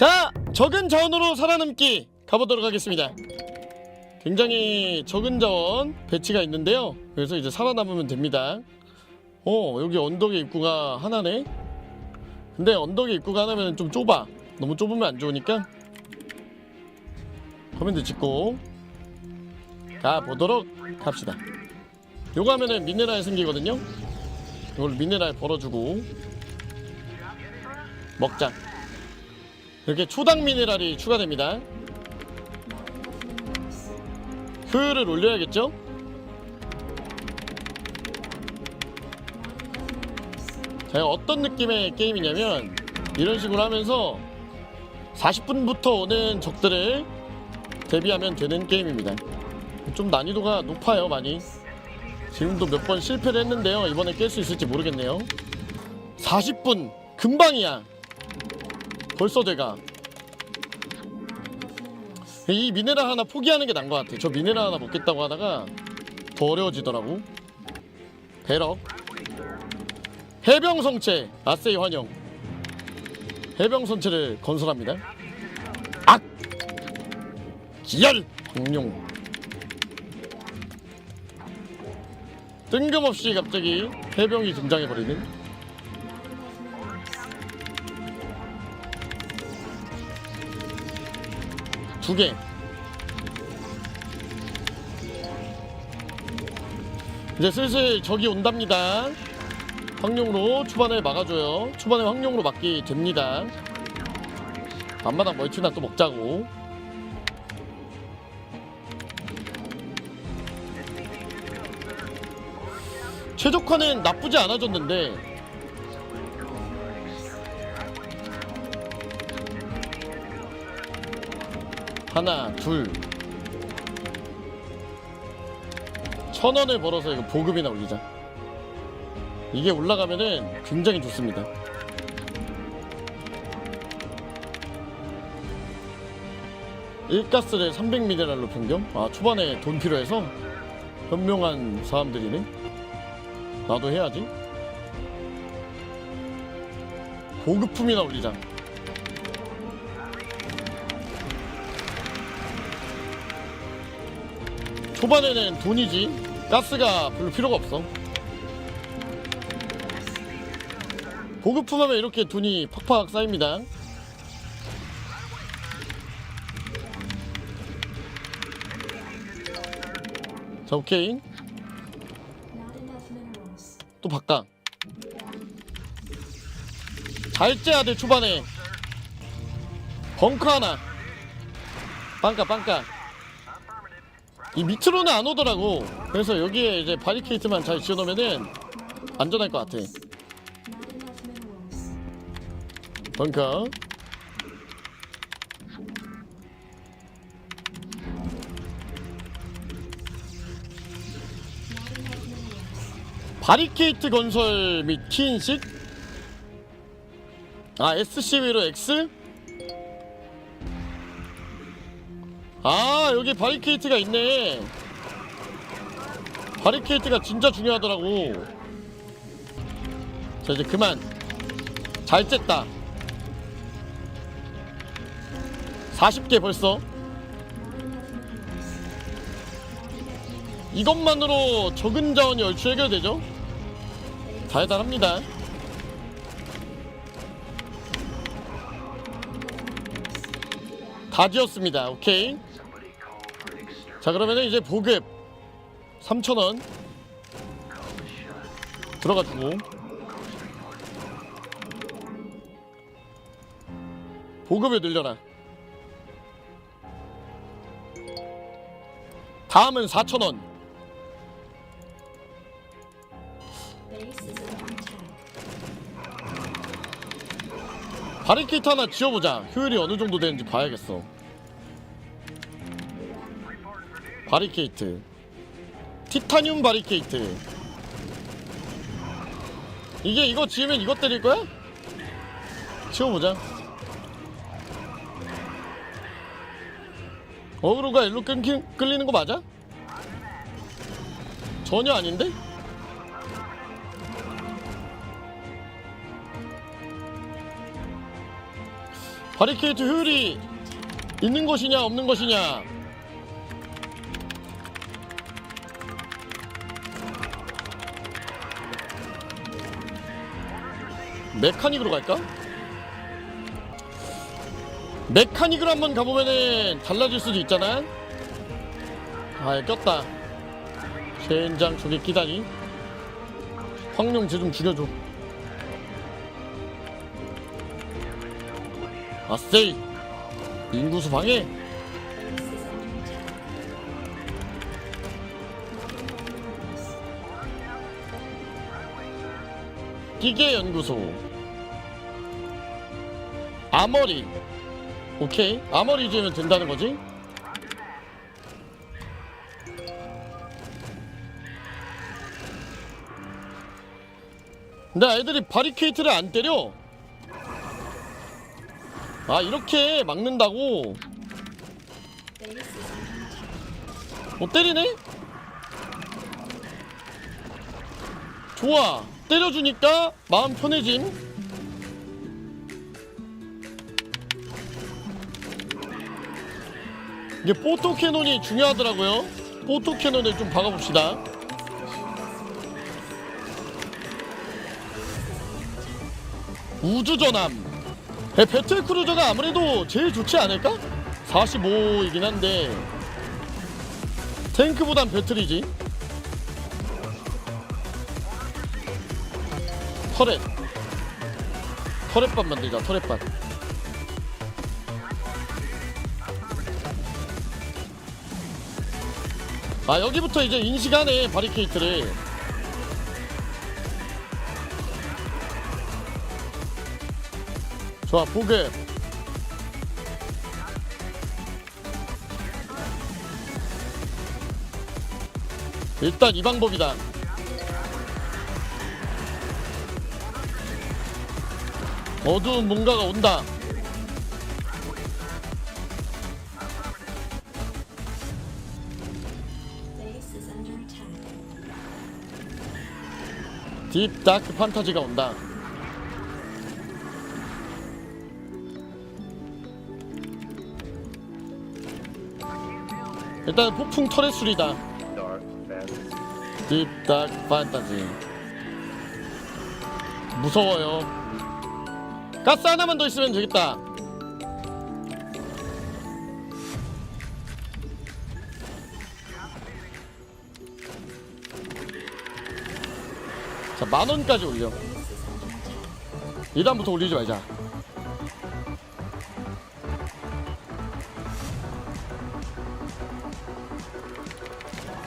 자, 적은 자원으로 살아남기 가보도록 하겠습니다. 굉장히 적은 자원 배치가 있는데요. 그래서 이제 살아남으면 됩니다. 어, 여기 언덕의 입구가 하나네. 근데 언덕의 입구가 하나면 좀 좁아. 너무 좁으면 안 좋으니까 커맨드 찍고 가보도록 합시다. 요거 하면은 미네랄 생기거든요. 이걸 미네랄 벌어주고 먹자. 이렇게 초당 미네랄이 추가됩니다. 효율을 올려야겠죠? 자, 어떤 느낌의 게임이냐면 이런 식으로 하면서 40분부터 오는 적들을 대비하면 되는 게임입니다. 좀 난이도가 높아요, 많이. 지금도 몇 번 실패를 했는데요. 이번에 깰 수 있을지 모르겠네요. 40분 금방이야. 벌써 돼가. 이 미네랄 하나 포기하는 게 나은 것 같아. 저 미네랄 하나 먹겠다고 하다가 더 어려워지더라고. 배럭. 해병성체 아세이 환영. 해병성체를 건설합니다. 악! 기열! 공룡. 뜬금없이 갑자기 해병이 등장해버리는 두 개. 이제 슬슬 적이 온답니다. 황룡으로 초반에 막아줘요. 초반에 황룡으로 막기 됩니다. 앞마당 멀티나 또 먹자고. 최적화는 나쁘지 않아졌는데 하나 둘. 천 원을 벌어서 이거 보급이나 올리자. 이게 올라가면은 굉장히 좋습니다. 일가스를 300미네랄로 변경? 아 초반에 돈 필요해서 현명한 사람들이네. 나도 해야지. 보급품이나 올리자 초반에는 돈이지. 가스가 별로 필요가 없어. 보급품 하면 이렇게 돈이 팍팍 쌓입니다. 자 오케이. 또 바꿔. 잘 째야 돼 초반에. 벙커 하나. 빵까 빵까 이 밑으로는 안 오더라고 그래서 여기에 이제 바리케이트만 잘 지어놓으면은 안전할 것 같아. 벙커. 바리케이트 건설 및 키인식 아 SCV로 X 아 여기 바리케이트가 있네 바리케이트가 진짜 중요하더라고 자 이제 그만 잘 쨌다 40개 벌써 이것만으로 적은 자원이 얼추 해결되죠 달달합니다. 다 지었습니다. 오케이. 자 그러면은 이제 보급 3,000원 들어가주고 보급을 늘려라. 다음은 4,000원. Base is under attack. 바리케이트 하나 지어보자. 효율이 어느 정도 되는지 봐야겠어. 바리케이트. 티타늄 바리케이트. 이게 이거 지으면 이것 때릴 거야? 지워보자. 어그로가 일로 끊기, 끌리는 거 맞아? 전혀 아닌데? 바리케이트 효율이 있는 것이냐 없는 것이냐 메카닉으로 갈까? 메카닉으로 한번 가보면은 달라질 수도 있잖아. 아 꼈다. 젠장 저게 끼다니. 황룡 쟤좀 죽여줘. 아세이! 인구수 방해! 기계 연구소 아머리. 오케이. 아머리 주면 된다는 거지? 근데 애들이 바리케이트를 안 때려. 아 이렇게 막는다고. 못 때리네? 좋아. 때려주니까 마음 편해짐 이게 포토 캐논이 중요하더라고요. 포토 캐논을 좀 박아봅시다. 우주 전함. 배- 배틀 크루저가 아무래도 제일 좋지 않을까? 45이긴 한데 탱크보단 배틀이지. 터렛. 터렛반 만들자 터렛반 아 여기부터 이제 인식하네 바리케이트를 좋아 보급 일단 이 방법이다. 어두운 뭔가가 온다. 딥 다크 판타지가 온다. 일단 폭풍 터렛 술이다. dark fantasy. 딥 다크 판타지. 무서워요. 가스 하나만 더 있으면 되겠다. 자, 만 원까지 올려. Base is under attack. 2단부터 올리지 말자.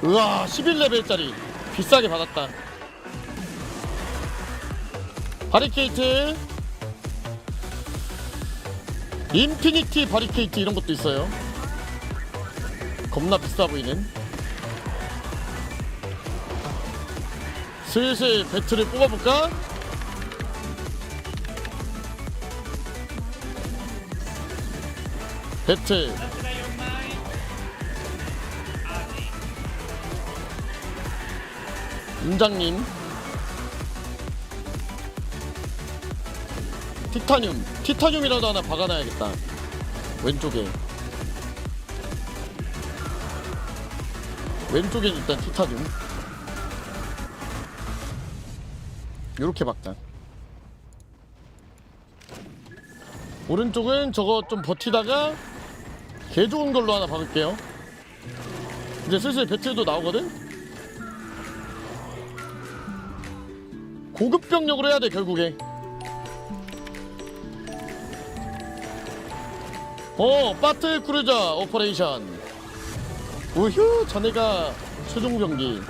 우와, 11레벨짜리. 비싸게 받았다. 바리케이트. 인피니티 바리케이트 이런 것도 있어요. 겁나 비싸 보이는. 슬슬 배트를 뽑아볼까? 배트. 임장님. 티타늄. 티타늄이라도 하나 박아놔야겠다. 왼쪽에. 왼쪽엔 일단 티타늄 요렇게 박자 오른쪽은 저거 좀 버티다가 개 좋은 걸로 하나 박을게요. 이제 슬슬 배틀도 나오거든? 고급 병력으로 해야 돼, 결국에. 어, 바틀 크루저 오퍼레이션. 우휴, 자네가 최종 병기.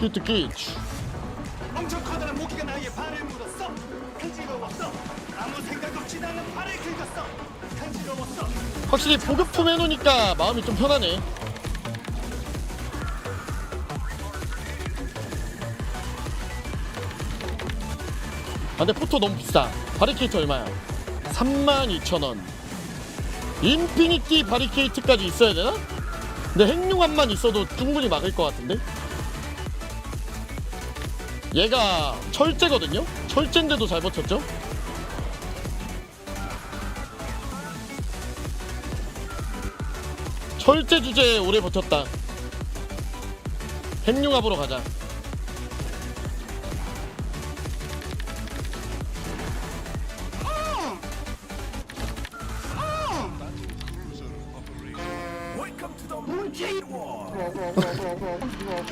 히트 키치. 엄청 커다란 모기가 나의 발을 물었어 간지러웠어 아무 생각 없이 나는 발을 긁었어 간지러웠어 확실히 보급품 해놓으니까 마음이 좀 편하네. 아, 근데 포토 너무 비싸. 바리케이트 얼마야? 32,000원. 인피니티 바리케이트까지 있어야 되나? 근데 핵융합만 있어도 충분히 막을 것 같은데? 얘가 철제거든요? 철제인데도 잘 버텼죠? 철제 주제에 오래 버텼다 핵융합으로 가자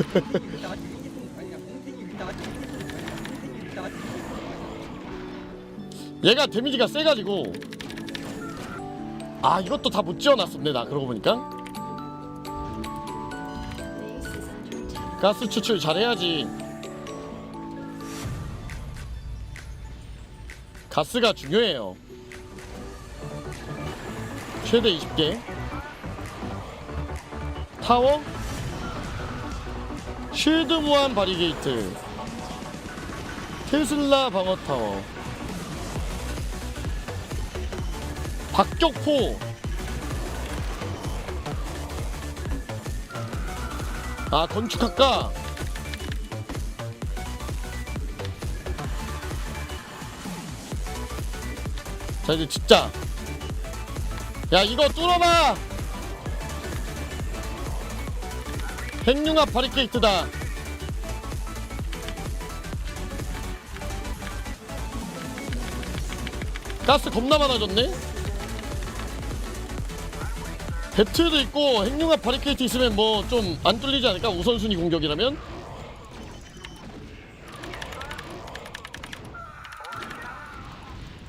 얘가 데미지가 세가지고. 아 이것도 다 못 지어놨었네 나 그러고 보니까. 가스 추출 잘해야지. 가스가 중요해요. 최대 20개. 타워? 쉴드 무한 바리게이트. 테슬라 방어 타워 박격포 아 건축학과. 자 이제 진짜. 야 이거 뚫어봐! 핵융합 바리케이트다. 가스 겁나 많아졌네 배트도 있고 핵융합 바리케이트 있으면 뭐 좀 안 뚫리지 않을까? 우선순위 공격이라면?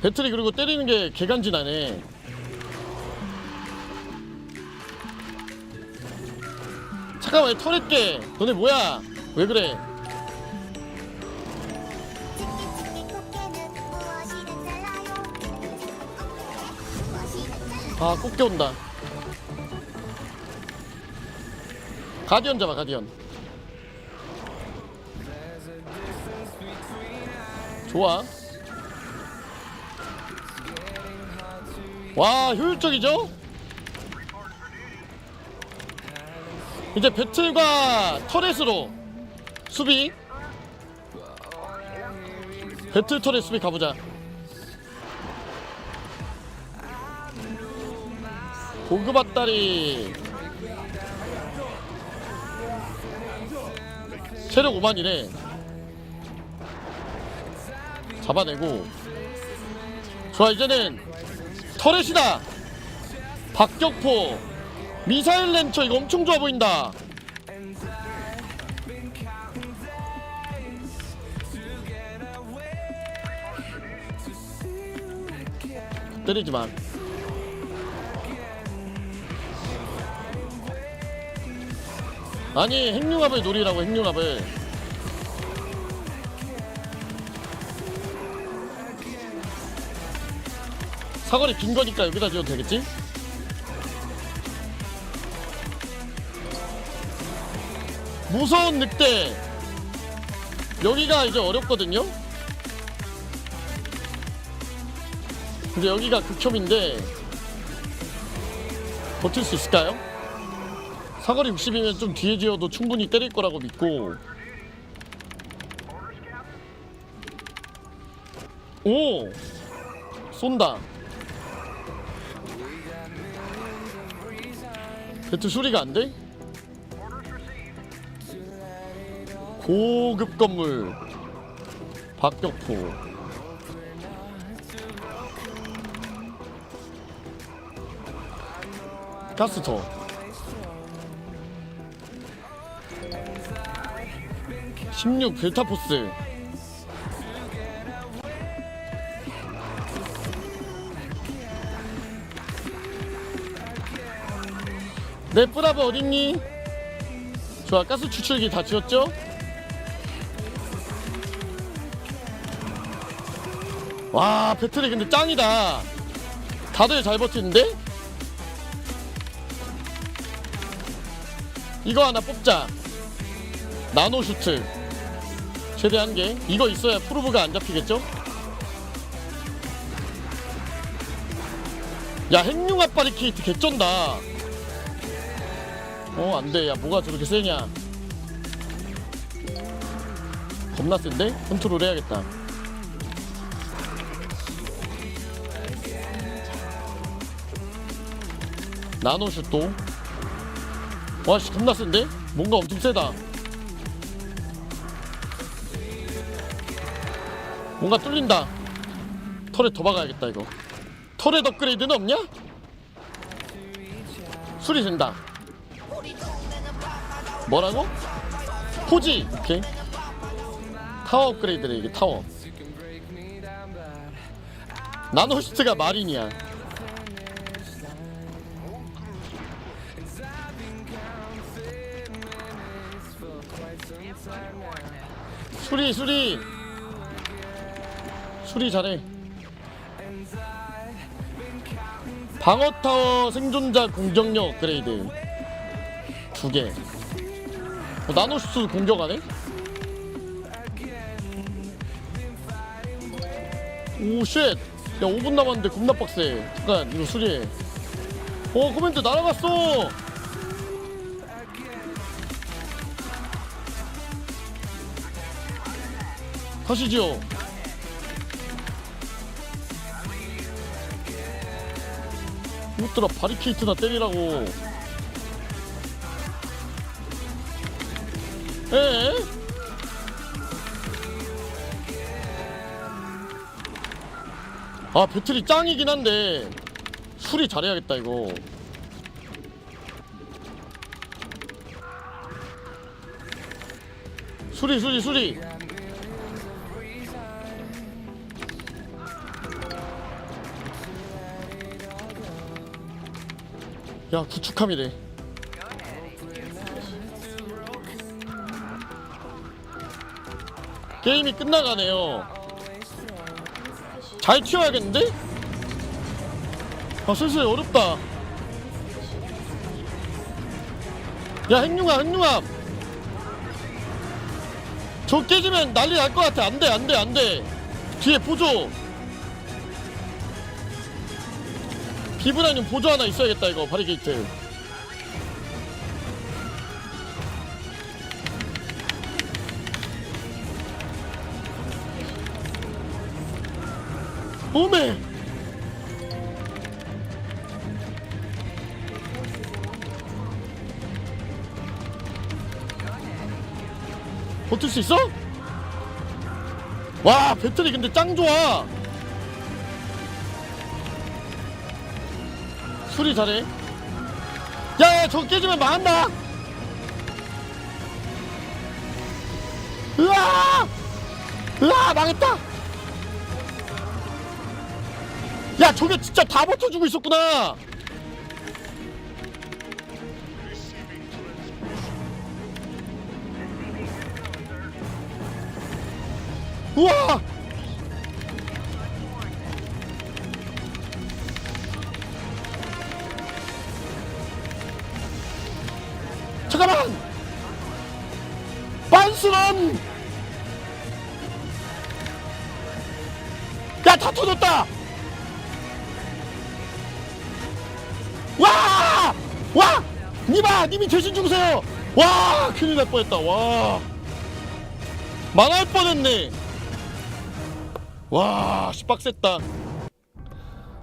배틀이 그리고 때리는 게 개간지나네. 잠깐만 얘 터렛 게 너네 뭐야? 왜 그래? 아 꽃게 온다 가디언 잡아 가디언. 좋아. 와 효율적이죠? 이제 배틀과 터렛으로 수비. 배틀 터렛 수비 가보자. 고급 앞다리 체력 5만이래 잡아내고. 좋아 이제는 터렛이다. 박격포. 미사일 렌처 이거 엄청 좋아 보인다. 때리지 마 아니 핵융합을 노리라고 핵융합을 사거리 긴 거니까 여기다 지어도 되겠지? 무서운 늑대 여기가 이제 어렵거든요 근데 여기가 극혐인데 버틸 수 있을까요? 사거리 60이면 좀 뒤에 지어도 충분히 때릴 거라고 믿고. 오! 쏜다. 배트 수리가 안 돼? 고급 건물. 박격포. 가스터 (16) 델타포스 네 뿌라브 어딨니? 좋아 가스 추출기 다 지웠죠? 와 배틀이 근데 짱이다 다들 잘 버티는데? 이거 하나 뽑자 나노 슈트 최대 한 개 이거 있어야 프로브가 안 잡히겠죠? 야 핵융합 바리케이트 개쩐다 어 안 돼 야 뭐가 저렇게 세냐 겁나 센데? 컨트롤 해야겠다 나노 슛도 와씨 겁나 센데? 뭔가 엄청 세다 뭔가 뚫린다. 털에 더 박아야겠다 이거. 털에 업그레이드는 없냐? 수리 된다. 뭐라고? 포지! 오케이. 타워 업그레이드래 이게 타워. 나노시트가 마린이야. 수리 수리 수리 잘해. 방어 타워 생존자 공격력 업그레이드. 두 개. 어, 나노슈트 공격하네? 오 쉣. 야 5분 남았는데 겁나 빡세. 잠깐 이거 수리해. 어 코멘트 날아갔어. 가시지요 이것들아 바리케이트나 때리라고. 에? 아 배틀이 짱이긴 한데 수리 잘해야겠다 이거. 수리 수리 수리 야 구축함이래. 게임이 끝나가네요. 잘 튀어야겠는데? 아 슬슬 어렵다. 야 핵융합 핵융합. 저 깨지면 난리 날 것 같아. 안돼 안돼 안돼. 뒤에 보조 비브라늄 보조 하나 있어야겠다 이거 바리게이트. 오메 버틸 수 있어? 와 배터리 근데 짱 좋아 수리 잘해. 야야 저거 깨지면 망한다. 으아! 으아 망했다. 야 저게 진짜 다 버텨주고 있었구나. 우와 야 다 터졌다 와! 와! 니마! 님이 대신 주세요! 와! 큰일 날 뻔했다, 와! 망할 뻔했네! 와, 씨빡셌다.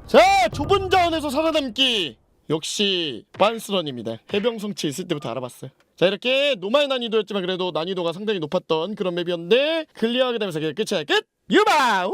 자, 좁은 자원에서 살아남기! 역시, 빤스런입니다. 해병 성치 있을 때부터 알아봤어요. 자, 이렇게 노말 난이도였지만 그래도 난이도가 상당히 높았던 그런 맵이었는데, 클리어하게 되면서 그게 끝이야. 끝! 유바! 우!